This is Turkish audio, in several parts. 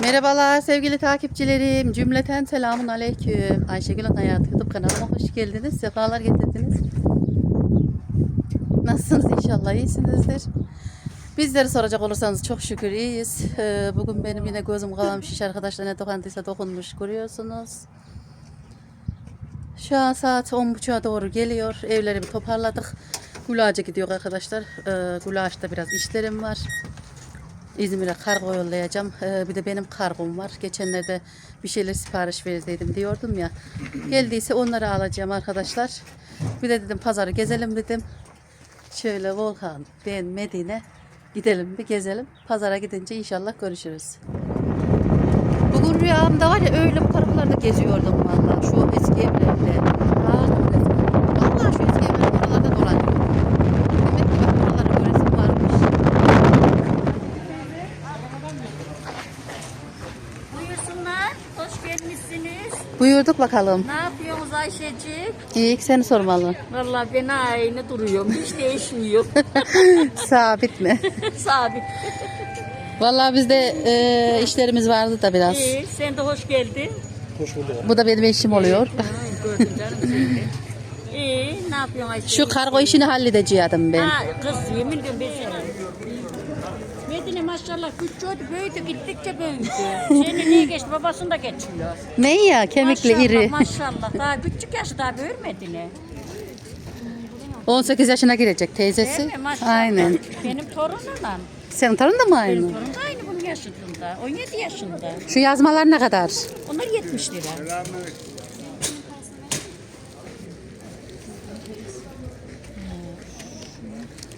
Merhabalar sevgili takipçilerim. Cümleten selamun aleyküm. Ayşegül'ün Hayatı YouTube kanalıma hoş geldiniz. Sefalar getirdiniz. Nasılsınız inşallah iyisinizdir. Bizleri soracak olursanız çok şükür iyiyiz. Ee, Bugün benim yine gözüm kalan şiş arkadaşlar ne dokandıysa dokunmuş görüyorsunuz. Şu an saat 10.30'a doğru geliyor. Evleri bir toparladık. Gulaç'a gidiyor arkadaşlar. Ee, Gulaç'ta biraz işlerim var. İzmir'e kargo yollayacağım. Ee, bir de benim kargom var. Geçenlerde bir şeyler sipariş verseydim diyordum ya. Geldiyse onları alacağım arkadaşlar. Bir de dedim pazarı gezelim dedim. Şöyle Volkan, ben, Medine gidelim bir gezelim. Pazara gidince inşallah görüşürüz. Bugün rüyamda var ya öyle bu taraflarda geziyordum vallahi şu eski evlerde. Aa, Vallahi şu eski evlerin oralarda dolanıyorum. Demek ki bak buralara göresim varmış. Buyursunlar. Hoş gelmişsiniz. Buyurduk bakalım. Ne yapıyorsunuz Ayşecik? İyi ki seni sormalı. Vallahi ben aynı duruyorum. Hiç değişmiyor. Sabit mi? Sabit. Vallahi bizde e, işlerimiz vardı da biraz. İyi. Sen de hoş geldin. Bu da benim eşim oluyor. Gördüm canım seni. İyi. Ne yapıyorsun Ayşecik? Şu kargo işini halledeceğim ben. Ha, kız yemin ediyorum ben sana. Maşallah küçüğüydü, büyüdü, gittikçe büyüdü. Seni niye geçti? Babasını da geçiyor. Ne ya kemikli maşallah, iri. Maşallah. Daha küçük yaşı daha büyür ne? 18 yaşına girecek teyzesi. Değil mi? Maşallah. Aynen. Benim torunumla. Senin torun da mı Benim aynı? torunum da aynı bunun yaşında. 17 yaşında. Şu yazmalar ne kadar? Onlar 70 lira.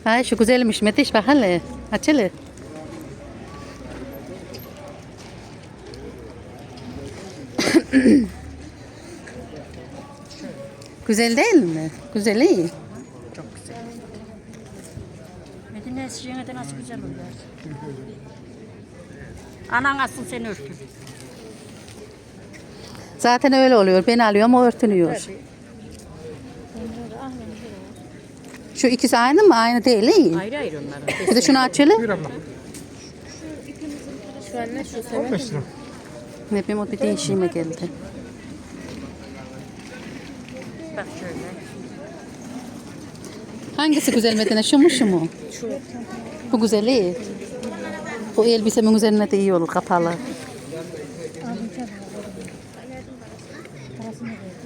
Ay şu güzelmiş Metiş bak hele. Aç hele. Güzel değil mi? Güzel iyi. Çok güzel. Medine yine de nasıl güzel oluyor. Anan alsın seni örtün. Zaten öyle oluyor. Ben alıyorum o örtünüyor. Şu ikisi aynı mı? Aynı değil iyi. Ayrı ayrı onların. Bir de şunu aç hele. 15 lira. Ne bileyim o bir değişime geldi. Bak şöyle. Hangisi güzel Medine? Şu mu şu mu? Şu. Bu güzel iyi. Bu elbisemin üzerine de iyi olur kapalı.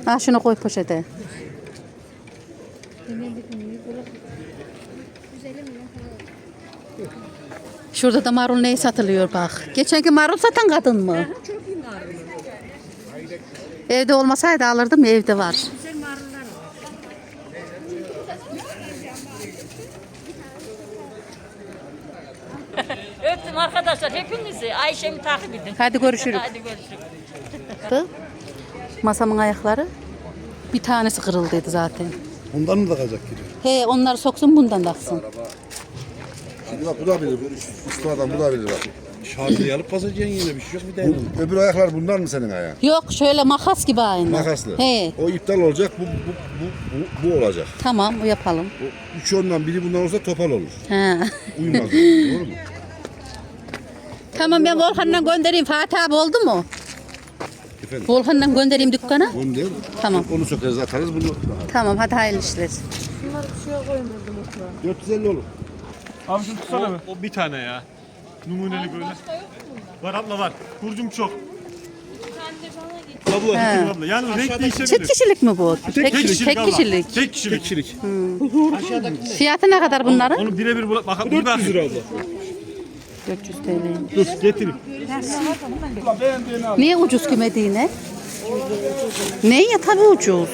Ha şunu koy poşete. Şurada da marul neyi satılıyor bak. Geçenki marul satan kadın mı? Evde olmasaydı alırdım evde var. Güzel marullar var. Öptüm arkadaşlar hepinizi. Ayşe'mi takip edin. Hadi görüşürüz. Hadi görüşürüz. Masamın ayakları. Bir tanesi kırıldıydı zaten. Ondan mı takacak gibi? He onlar soksun bundan taksın. Şimdi bak bu da bilir. Üstü adam bu da bilir bak. Şarjı alıp basacaksın yine bir şey yok bir tane. Bu, öbür ayaklar bundan mı senin ayağın? Yok şöyle makas gibi aynı. Makaslı. He O iptal olacak. Bu, bu, bu, bu, bu olacak. tamam bu yapalım. O üç ondan biri bundan olsa topal olur. He. Uymaz. Doğru mu? tamam ben Volkan'dan göndereyim. Fatih abi oldu mu? Efendim. Volkan'dan göndereyim dükkana. Onu değil. Tamam. Onu sökeriz atarız bunu. Tamam hadi hayırlı işler. 450 olur. Abi şunu tutsana be. O bir tane ya. Numuneli böyle. Var abla var. Kurcum çok. Abla, He. abla. Yani renk Çift değişebilir. kişilik mi bu? Tek kişilik Tek abla. kişilik. Tek kişilik. Kişilik. Fiyatı ne kadar bunların? Onu birebir bak. 400 lira abla. 400 TL. Dur getireyim. Niye ucuz ki Medine? Ne ya tabii ucuz.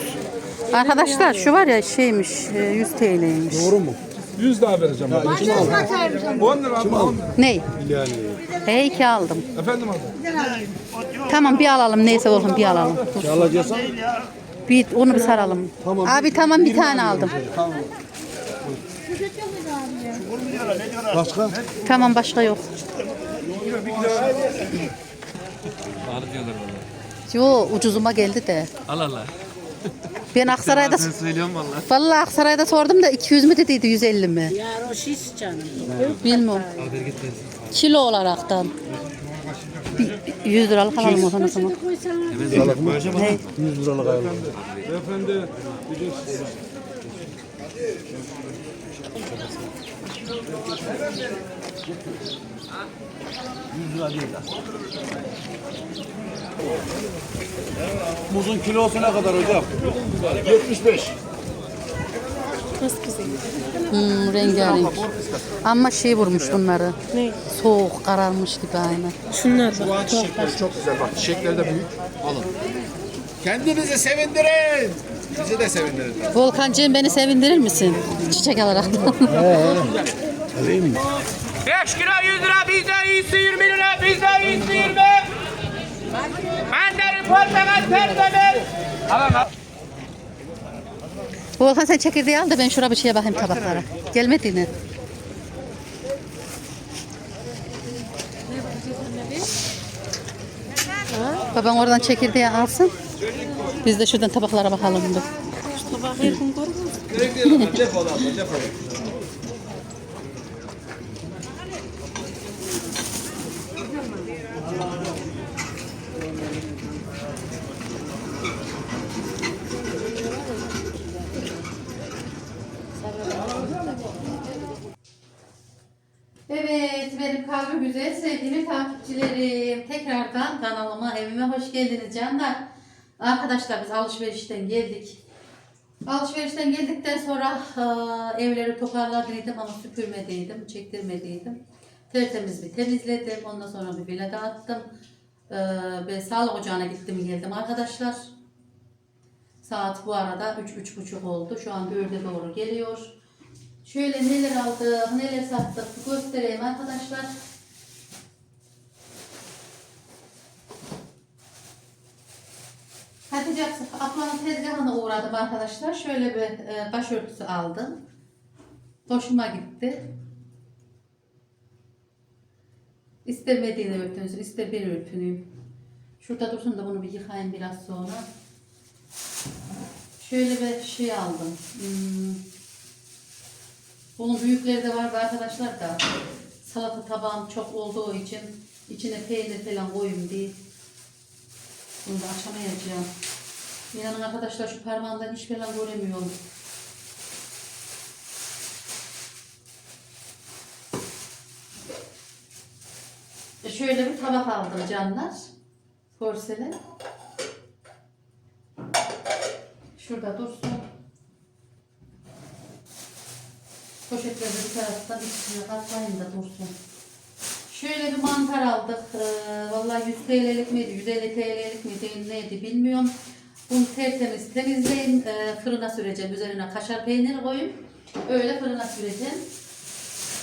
Arkadaşlar şu var ya şeymiş e, 100 TL'ymiş. Doğru mu? 100 daha vereceğim. ben. 10 lira abla 10 lira. Ne? He iki aldım. Efendim abla. Tamam bir alalım neyse olsun bir alalım. Alacaksan Bir onu bir saralım. Abi tamam bir tane aldım. Başka? Tamam başka yok. Yo ucuzuma geldi de. Al Allah. Ben Aksaray'da Ben söylüyorum valla. Vallahi Aksaray'da sordum da 200 mü dediydi 150 mi? Ya o şiş canım. Bilmiyorum. Kilo olaraktan. Bir- bir- 100 liralık alalım o zaman. o zaman. Hey. 100 liralık ayarlı. Beyefendi. Muzun kilosu ne kadar hocam? 75. Hmm, rengarenk. Ama şey vurmuş bunları. Ne? Soğuk kararmış gibi aynı. Şunlar ağaç çiçekleri çok güzel. Bak çiçekleri de büyük. Alın. Kendinizi sevindirin. Bizi de sevindirin. Volkancığım beni sevindirir misin? Çiçek alarak. 5 kilo 100 lira bizde iyisi 20 lira bizde iyisi 20. Mandalina portakal tertemiz. Volkan sen çekirdeği al da ben şuraya bir şeye bakayım tabaklara. Gelmedi mi? Baban oradan çekirdeği alsın. Biz de şuradan tabaklara bakalım. Bir. Tabağı yakın görmüyor Evet, benim kalbi güzel sevgili takipçilerim. Tekrardan kanalıma, evime hoş geldiniz canlar. Arkadaşlar biz alışverişten geldik. Alışverişten geldikten sonra eee, evleri toparladıydım ama süpürmediydim, çektirmediydim. Tertemiz bir temizledim. Ondan sonra bir bile dağıttım. Eee ve sağlık ocağına gittim geldim arkadaşlar. Saat bu arada üç, üç buçuk oldu. Şu an 4'e doğru geliyor. Şöyle neler aldık, neler sattık göstereyim arkadaşlar. Hatice ablanın tezgahına uğradım arkadaşlar. Şöyle bir e, başörtüsü aldım. Hoşuma gitti. İster Medine örtünsün, ister ben örtüneyim. Şurada dursun da bunu bir yıkayayım biraz sonra. Şöyle bir şey aldım. Hmm. Bunun büyükleri de vardı arkadaşlar da salata tabağım çok olduğu için içine peynir falan koyayım diye bunu da açamayacağım. İnanın arkadaşlar şu parmağımdan hiç falan göremiyorum. E Şöyle bir tabak aldım canlar. Porselen. Şurada dursun. Poşetleri bir taraftan içine katlayın da dursun. Şöyle bir mantar aldık. Ee, vallahi 100 TL'lik miydi, 150 TL'lik miydi, neydi bilmiyorum. Bunu tertemiz temizleyin, ee, fırına süreceğim. Üzerine kaşar peyniri koyup öyle fırına süreceğim.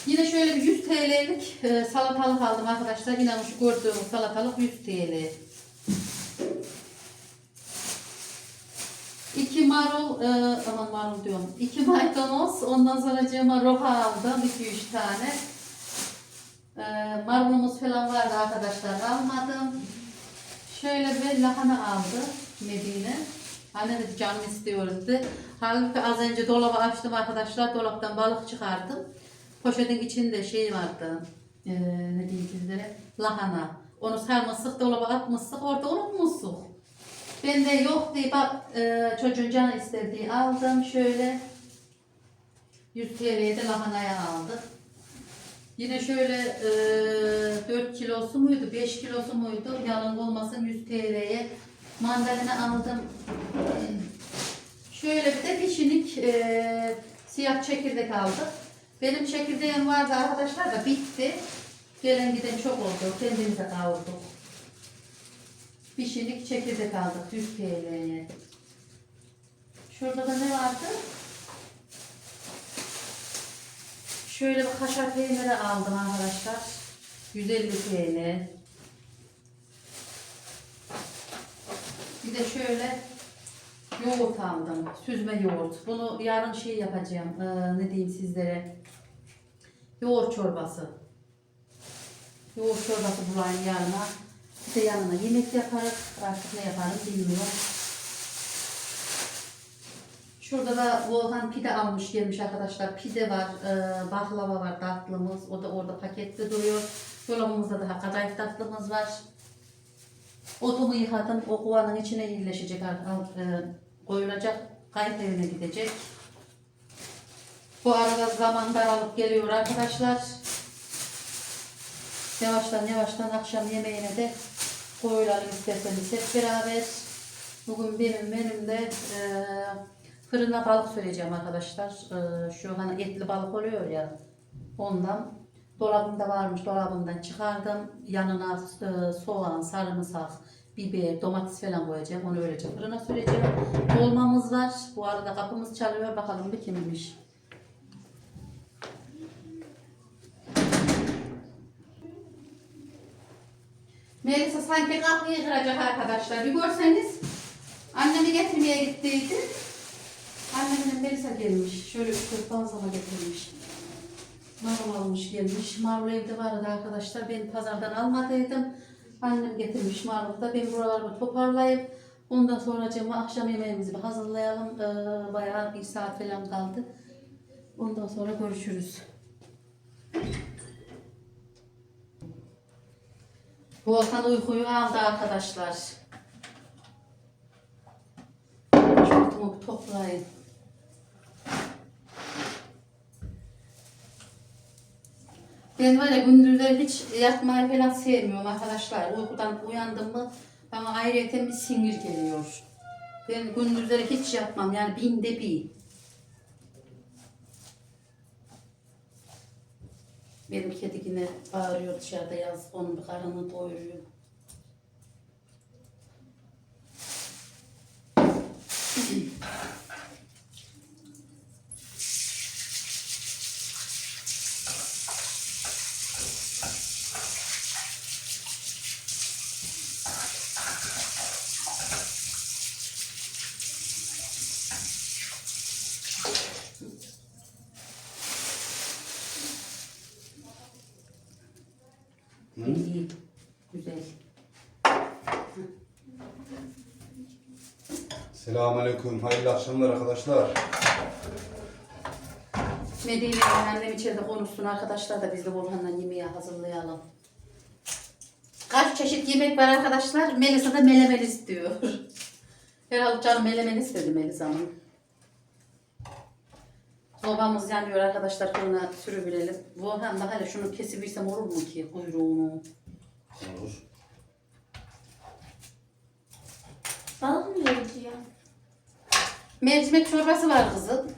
Yine şöyle bir 100 TL'lik e, salatalık aldım arkadaşlar. İnanın şu gördüğünüz salatalık 100 TL. İki marul, e, aman marul diyorum. İki maydanoz, ondan sonra cığıma roka aldım. iki üç tane. E, marulumuz falan vardı arkadaşlar. Almadım. Şöyle bir lahana aldı Medine. Anne dedi canım istiyoruz dedi. Halbuki az önce dolabı açtım arkadaşlar. Dolaptan balık çıkardım. Poşetin içinde şey vardı. E, ne diyeyim sizlere? Lahana. Onu sarmıştık, dolaba atmıştık. Orada unutmuştuk. Ben de yok diye bak e, çocuğun canı istediği aldım şöyle 100 TL'ye de lahanaya aldık. Yine şöyle e, 4 kilosu muydu 5 kilosu muydu yalan olmasın 100 TL'ye mandalina aldım. Şöyle bir de pişinik e, siyah çekirdek aldık. Benim çekirdeğim vardı arkadaşlar da bitti. Gelen giden çok oldu. Kendimize kavurduk. Pişirik çekirdek aldık 100 TL'ye. Şurada da ne vardı? Şöyle bir kaşar peyniri aldım arkadaşlar. 150 TL. Bir de şöyle yoğurt aldım. Süzme yoğurt. Bunu yarın şey yapacağım. Ee, ne diyeyim sizlere? Yoğurt çorbası. Yoğurt çorbası bulayım yarına. Bir de yanına yemek yaparız. Artık ne yaparım bilmiyorum. Şurada da Volkan pide almış gelmiş arkadaşlar. Pide var, e, baklava var, tatlımız. O da orada pakette duruyor. Dolabımızda daha kadayıf tatlımız var. Otumu yıkadım. O kovanın içine al- e, koyulacak. Kayıt evine gidecek. Bu arada zaman daralıp geliyor arkadaşlar. Yavaştan yavaştan akşam yemeğine de koyulalım isterseniz hep beraber. Bugün benim menümde e, fırına balık süreceğim arkadaşlar. E, şu hani etli balık oluyor ya ondan. Dolabımda varmış dolabımdan çıkardım. Yanına e, soğan, sarımsak, biber, domates falan koyacağım. Onu öylece fırına süreceğim. Dolmamız var. Bu arada kapımız çalıyor. Bakalım bir kimmiş. Melisa sanki kapıyı kıracak arkadaşlar. Bir görseniz annemi getirmeye gittiydi. Annemle Melisa gelmiş. Şöyle üç bazlama getirmiş. Marul almış gelmiş. Marul evde vardı arkadaşlar. Ben pazardan almadıydım. Annem getirmiş marulu da. Ben buralarımı toparlayıp ondan sonra cama akşam yemeğimizi bir hazırlayalım. Ee, bayağı bir saat falan kaldı. Ondan sonra görüşürüz. Volkan uykuyu aldı arkadaşlar. Bir toplayın. Ben var ya gündüzleri hiç yatmayı falan sevmiyorum arkadaşlar. Uykudan uyandım mı bana ayrıyeten bir sinir geliyor. Ben gündüzleri hiç yatmam yani binde bir. Benim kedi yine bağırıyor dışarıda yaz. Onun bir karnını doyuruyor. İyi, güzel. Selamünaleyküm. Hayırlı akşamlar arkadaşlar. Medine'nin annem içeride konuşsun arkadaşlar da biz de Volkan'la yemeği hazırlayalım. Kaç çeşit yemek var arkadaşlar? Melisa da melemen istiyor. Herhalde canım melemen istedi Melisa'nın. Sobamız yanıyor arkadaşlar fırına sürüverelim. Volkan da hele şunu kesiversem olur mu ki kuyruğunu? Olur. Balık mı yiyoruz ya? Mercimek çorbası var kızım.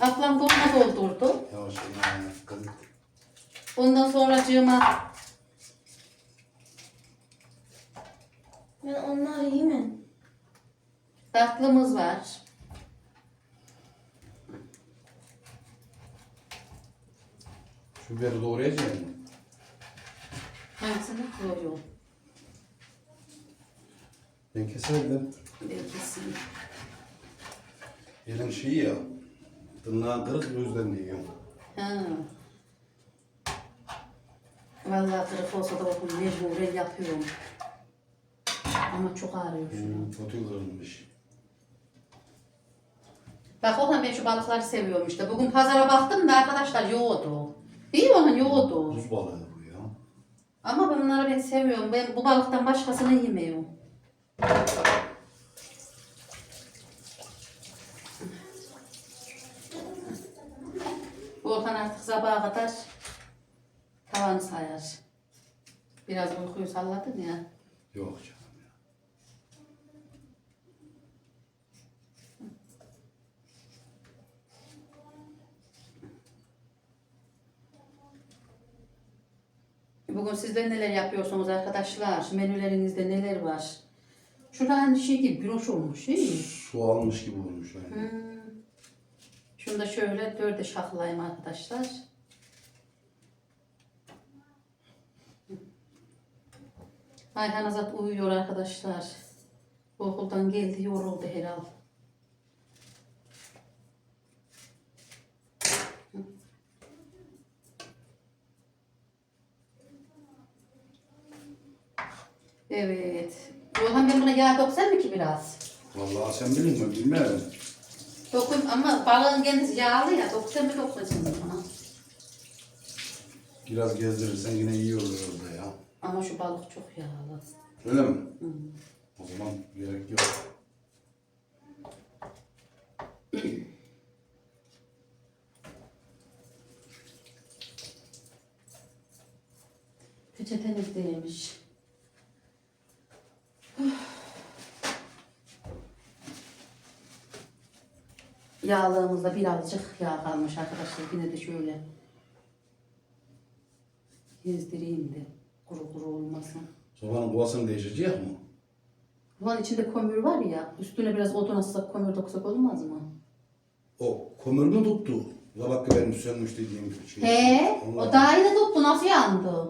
Ablam dolma doldurdu. Yavaş. Ondan sonra cığıma Ben onları yemem. tatlımız var. Şu biberi doğrayacak mı? Hangisini koyuyor? Ben keserdim. Belki Elin şeyi ya. Tırnağın kırık o yüzden yiyorum. Ha. Vallahi kırık olsa da okul mecburen yapıyorum. Ama çok ağrıyor şu an. Hmm, Kötü kırılmış. Bak oğlum ben şu balıkları seviyorum işte. Bugün pazara baktım da arkadaşlar yoğdu. İyi onun yoğdu. Buz balığı bu ya. Ama bunları ben seviyorum. Ben bu balıktan başkasını yemiyorum. Volkan artık sabaha kadar tavanı sayar. Biraz uykuyu salladın ya. Yok canım ya. Bugün sizler neler yapıyorsunuz arkadaşlar? Menülerinizde neler var? Şurada hani şey gibi broş olmuş değil mi? Su almış gibi olmuş yani. Hmm. Şunu da şöyle dörde şaklayayım arkadaşlar. Ayhan Azat uyuyor arkadaşlar. Okuldan geldi yoruldu herhalde. Evet. Yağ doksan mı ki biraz? Vallahi sen bilin mi bilmem. Dokun ama balığın kendisi yağlı ya. Doksan mı doksan buna? Biraz gezdirirsen yine iyi olur orada ya. Ama şu balık çok yağlı. Öyle mi? O zaman gerek yok. Peçeteniz değmiş. Yağlığımızda birazcık yağ kalmış arkadaşlar. Yine de şöyle gezdireyim de kuru kuru olmasın. Sobanın kovasını değişecek mi? Bunun içinde kömür var ya, üstüne biraz odun atsak, kömür doksak olmaz mı? O kömür mü tuttu? Valla ki benim sönmüş dediğim gibi şey. He, Onlar- o daha iyi de tuttu, nasıl yandı?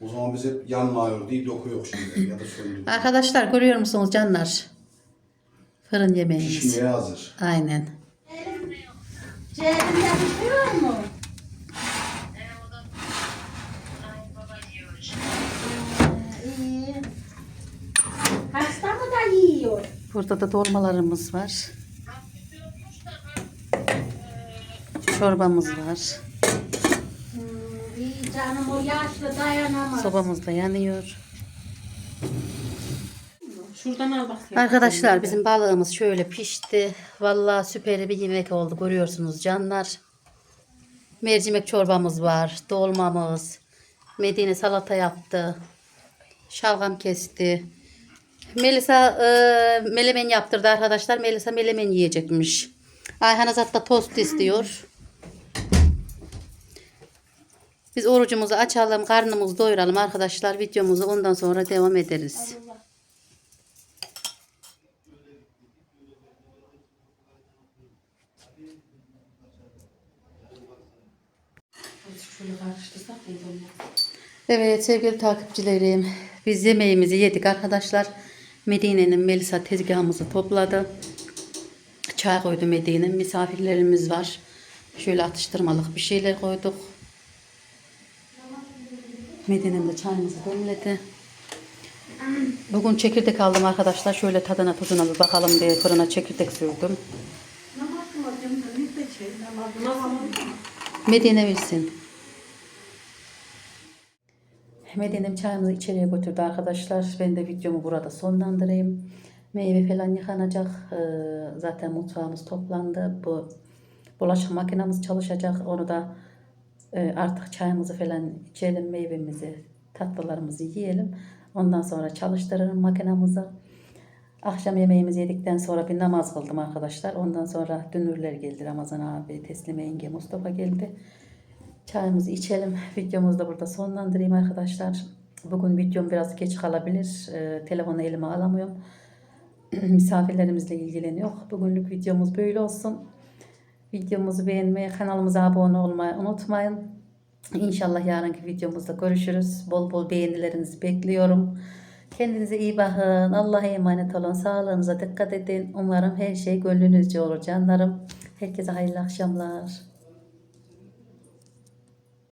O zaman biz hep yanmıyor deyip dokuyor şimdi ya da söndü. Arkadaşlar görüyor musunuz canlar? Fırın yemeğimiz. Pişmeye hazır. Aynen. Cebinde yapıştırıyor mu? Hasta mı da yiyor? Burada da dolmalarımız var. Çorbamız var. Hmm, iyi canım o yaşlı dayanamaz. Sobamız da yanıyor. Şuradan al bak. Arkadaşlar bizim balığımız şöyle pişti. Vallahi süper bir yemek oldu. Görüyorsunuz canlar. Mercimek çorbamız var. Dolmamız. Medine salata yaptı. Şalgam kesti. Melisa e, melemen yaptırdı arkadaşlar. Melisa melemen yiyecekmiş. Ayhan Azat da tost istiyor. Biz orucumuzu açalım, karnımızı doyuralım arkadaşlar. Videomuzu ondan sonra devam ederiz. Evet sevgili takipçilerim biz yemeğimizi yedik arkadaşlar. Medine'nin Melisa tezgahımızı topladı. Çay koydu Medine. Misafirlerimiz var. Şöyle atıştırmalık bir şeyler koyduk. Medine'm de çayımızı demledi. Bugün çekirdek aldım arkadaşlar. Şöyle tadına tuzuna bir bakalım diye fırına çekirdek sürdüm. Medine bilsin. Medine'm çayımızı içeriye götürdü arkadaşlar. Ben de videomu burada sonlandırayım. Meyve falan yıkanacak. Ee, zaten mutfağımız toplandı. Bu bulaşık makinamız çalışacak. Onu da e, artık çayımızı falan içelim, meyvemizi, tatlılarımızı yiyelim. Ondan sonra çalıştırırım makinamızı. Akşam yemeğimizi yedikten sonra bir namaz kıldım arkadaşlar. Ondan sonra dünürler geldi. Ramazan abi, Teslime yenge, Mustafa geldi. Çayımızı içelim. Videomuzu da burada sonlandırayım arkadaşlar. Bugün videom biraz geç kalabilir. Ee, telefonu elime alamıyorum. Misafirlerimizle ilgileniyor. Bugünlük videomuz böyle olsun. Videomuzu beğenmeyi, kanalımıza abone olmayı unutmayın. İnşallah yarınki videomuzda görüşürüz. Bol bol beğenilerinizi bekliyorum. Kendinize iyi bakın. Allah'a emanet olun. Sağlığınıza dikkat edin. Umarım her şey gönlünüzce olur canlarım. Herkese hayırlı akşamlar.